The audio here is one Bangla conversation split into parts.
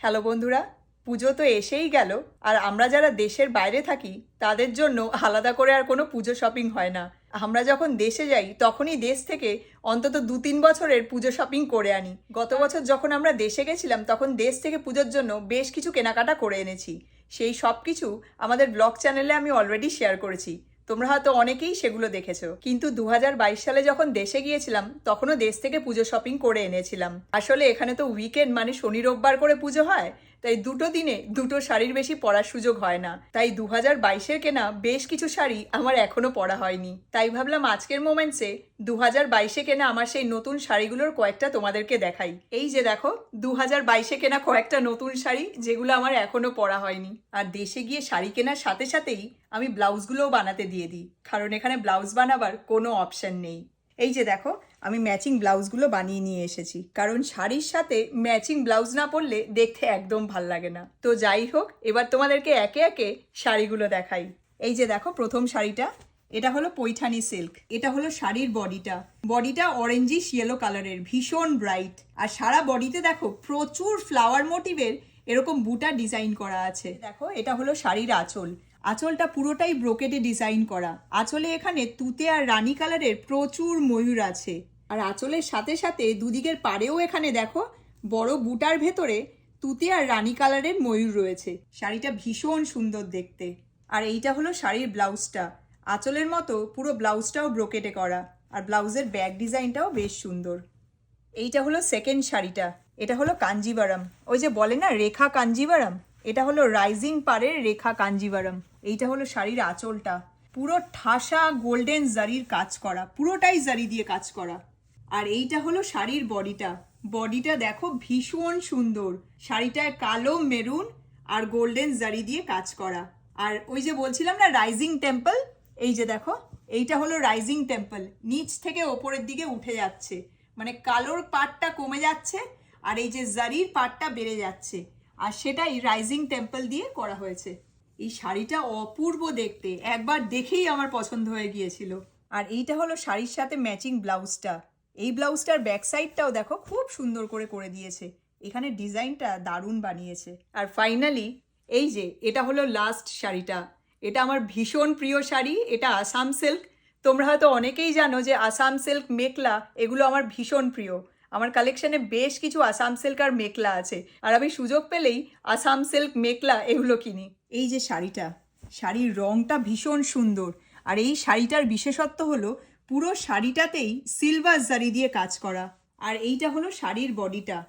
হ্যালো বন্ধুরা, পুজো তো এসেই গেল, আর আমরা যারা দেশের বাইরে থাকি, তাদের জন্য আলাদা করে আর কোনো পুজো শপিং হয় না। আমরা যখন দেশে যাই, তখনই দেশ থেকে অন্তত দু তিন বছরের পুজো শপিং করে আনি। গত বছর যখন আমরা দেশে গেছিলাম, তখন দেশ থেকে পুজোর জন্য বেশ কিছু কেনাকাটা করে এনেছি। সেই সব কিছু আমাদের ব্লগ চ্যানেলে আমি অলরেডি শেয়ার করেছি। তোমরা হয়তো অনেকেই সেগুলো দেখেছ। কিন্তু দু হাজার বাইশ সালে যখন দেশে গিয়েছিলাম, তখনও দেশ থেকে পুজো শপিং করে এনেছিলাম। আসলে এখানে তো উইকেন্ড মানে শনি রোববার করে পুজো হয়। তাই দুটো দিনে দুটো শাড়ির বেশি পরার সুযোগ হয় না। তাই দু হাজার বাইশের কেনা বেশ কিছু শাড়ি আমার এখনও পরা হয়নি। তাই ভাবলাম আজকের মোমেন্টসে দু হাজার বাইশে কেনা আমার সেই নতুন শাড়িগুলোর কয়েকটা তোমাদেরকে দেখাই। এই যে দেখো দু হাজার বাইশে কেনা কয়েকটা নতুন শাড়ি যেগুলো আমার এখনও পরা হয়নি। আর দেশে গিয়ে শাড়ি কেনার সাথে সাথেই আমি ব্লাউজগুলোও বানাতে দিয়ে দিই। কারণ এখানে ব্লাউজ বানাবার কোনো অপশন নেই। এই যে দেখো, আমি ম্যাচিং ব্লাউজগুলো বানিয়ে নিয়ে এসেছি। কারণ শাড়ির সাথে ম্যাচিং ব্লাউজ না পরলে দেখতে একদম ভালো লাগে না। তো যাই হোক, এবার তোমাদেরকে একে একে শাড়িগুলো দেখাই। এই যে দেখো, প্রথম শাড়িটা। এটা হলো পৈঠানি সিল্ক এটা হলো শাড়ির বডিটা। বডিটা অরেঞ্জিশ ইয়েলো কালারের ভীষণ ব্রাইট আর সারা বডিতে দেখো, প্রচুর ফ্লাওয়ার মোটিভের এরকম বুটা ডিজাইন করা আছে। দেখো, এটা হলো শাড়ির আঁচল। আঁচলটা পুরোটাই ব্রোকেটে ডিজাইন করা। আঁচলে এখানে তুতে আর রানী কালারের প্রচুর ময়ূর আছে। আর আঁচলের সাথে সাথে দুদিকের পাড়েও এখানে দেখো, বড় বুটার ভেতরে তুতে আর রানী কালারের ময়ূর রয়েছে। শাড়িটা ভীষণ সুন্দর দেখতে। আর এইটা হলো শাড়ির ব্লাউজটা। আঁচলের মতো পুরো ব্লাউজটাও ব্রোকেটে করা। আর ব্লাউজের ব্যাক ডিজাইনটাও বেশ সুন্দর। এইটা হলো সেকেন্ড শাড়িটা। এটা হলো কাঞ্জিবারাম। ওই যে বলে না, রেখা কাঞ্জিবারাম? এটা হলো রাইজিং পাড়ের রেখা কাঞ্জিবারাম। এইটা হলো শাড়ির আঁচলটা। পুরো ঠাসা গোল্ডেন জারির কাজ করা। পুরোটাই জারি দিয়ে কাজ করা। আর এইটা হলো শাড়ির বডিটা। বডিটা দেখো ভীষণ সুন্দর। শাড়িটায় কালো, মেরুন আর গোল্ডেন জারি দিয়ে কাজ করা। আর ওই যে বলছিলাম না রাইজিং টেম্পল এই যে দেখো, এইটা হলো রাইজিং টেম্পল নিচ থেকে ওপরের দিকে উঠে যাচ্ছে। মানে কালোর পাটটা কমে যাচ্ছে আর এই যে জারির পাটটা বেড়ে যাচ্ছে। আর সেটাই রাইজিং টেম্পল দিয়ে করা হয়েছে। এই শাড়িটা অপূর্ব দেখতে, একবার দেখেই আমার পছন্দ হয়ে গিয়েছিল। আর এইটা হলো শাড়ির সাথে ম্যাচিং ব্লাউজটা। এই ব্লাউজটার ব্যাক সাইডটাও দেখো, খুব সুন্দর করে করে দিয়েছে। এখানে ডিজাইনটা দারুণ বানিয়েছে। আর ফাইনালি এই যে, এটা হলো লাস্ট শাড়িটা। এটা আমার ভীষণ প্রিয় শাড়ি, এটা আসাম সিল্ক তোমরা হয়তো অনেকেই জানো যে আসাম সিল্ক মেকলা এগুলো আমার ভীষণ প্রিয়। আমার কালেকশনে বেশ কিছু আসাম সিল্ক আর মেকলা আছে। আর আমি সুযোগ পেলেই আসাম সিল্ক মেকলা এগুলো কিনি। এই যে শাড়িটা শাড়ির রংটা ভীষণ সুন্দর। আর এই শাড়িটার বিশেষত্ব হলো পুরো শাড়িটাতেই সিলভার জারি দিয়ে কাজ করা। আর এইটা হলো শাড়ির বডিটা।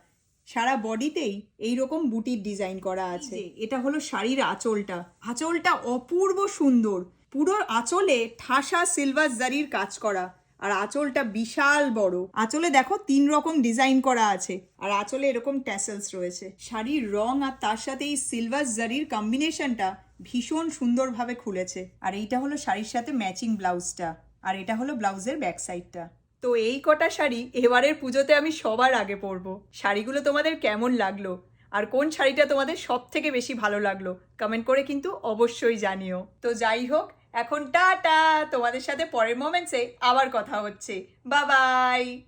সারা বডিতেই এই রকম বুটির ডিজাইন করা আছে। এটা হলো শাড়ির আঁচলটা। আঁচলটা অপূর্ব সুন্দর। পুরো আঁচলে ঠাসা সিলভার জারির কাজ করা। আর আঁচলটা বিশাল বড়। আঁচলে দেখো তিন রকম ডিজাইন করা আছে। আর আঁচলে এরকম ট্যাসেলস রয়েছে। শাড়ির রং আর তার সাথে এই সিলভার জারির কম্বিনেশনটা ভীষণ সুন্দরভাবে খুলেছে। আর এইটা হলো শাড়ির সাথে ম্যাচিং ব্লাউজটা আর এটা হলো ব্লাউজের ব্যাক সাইডটা তো এই কটা শাড়ি এবারের পুজোতে আমি সবার আগে পরবো। শাড়িগুলো তোমাদের কেমন লাগল? আর কোন শাড়িটা তোমাদের সব থেকে বেশি ভালো লাগল? কমেন্ট করে কিন্তু অবশ্যই জানিও। তো যাই হোক এখন টাটা তোমাদের সাথে পরের মোমেন্টসে আবার কথা হচ্ছে। বাবাই